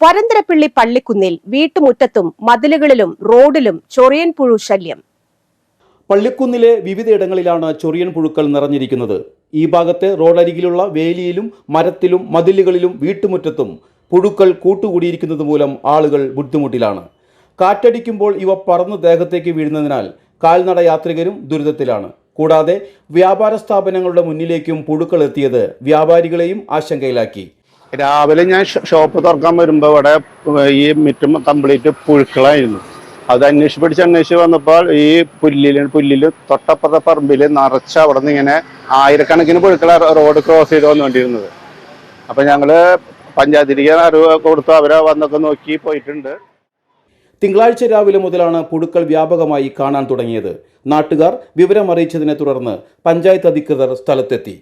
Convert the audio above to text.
വരന്തരപ്പിള്ളി പള്ളിക്കുന്നിൽ വീട്ടുമുറ്റത്തും മതിലുകളിലും റോഡിലും ചൊറിയൻ പുഴു ശല്യം. പള്ളിക്കുന്നിലെ വിവിധയിടങ്ങളിലാണ് ചൊറിയൻ പുഴുക്കൾ നിറഞ്ഞിരിക്കുന്നത്. ഈ ഭാഗത്തെ റോഡരികിലുള്ള വേലിയിലും മരത്തിലും മതിലുകളിലും വീട്ടുമുറ്റത്തും പുഴുക്കൾ കൂട്ടുകൂടിയിരിക്കുന്നത് മൂലം ആളുകൾ ബുദ്ധിമുട്ടിലാണ്. കാറ്റടിക്കുമ്പോൾ ഇവ പറന്ന് ദേഹത്തേക്ക് വീഴുന്നതിനാൽ കാൽനട യാത്രികരും ദുരിതത്തിലാണ്. കൂടാതെ വ്യാപാര സ്ഥാപനങ്ങളുടെ മുന്നിലേക്കും പുഴുക്കൾ എത്തിയത് വ്യാപാരികളെയും ആശങ്കയിലാക്കി. രാവിലെ ഞാൻ ഷോപ്പ് തുറക്കാൻ വരുമ്പോൾ ഇവിടെ ഈ മിറ്റും കംപ്ലീറ്റ് പുഴുക്കളായിരുന്നു. അത് അന്വേഷിച്ച് പിടിച്ച് അന്വേഷിച്ച് വന്നപ്പോൾ ഈ പുല്ലിൽ പുല്ലിൽ തൊട്ടപ്പുറത്തെ പറമ്പിൽ നിറച്ച് അവിടെ നിന്ന് ഇങ്ങനെ ആയിരക്കണക്കിന് പുഴുക്കളാണ് റോഡ് ക്രോസ് ചെയ്ത് വന്നുകൊണ്ടിരുന്നത്. അപ്പൊ ഞങ്ങൾ പഞ്ചായത്തിലേക്ക് അറിവ് കൊടുത്തു. അവരെ വന്നൊക്കെ നോക്കി പോയിട്ടുണ്ട്. തിങ്കളാഴ്ച രാവിലെ മുതലാണ് പുഴുക്കൾ വ്യാപകമായി കാണാൻ തുടങ്ങിയത്. നാട്ടുകാർ വിവരമറിയിച്ചതിനെ തുടർന്ന് പഞ്ചായത്ത് അധികൃതർ സ്ഥലത്തെത്തി.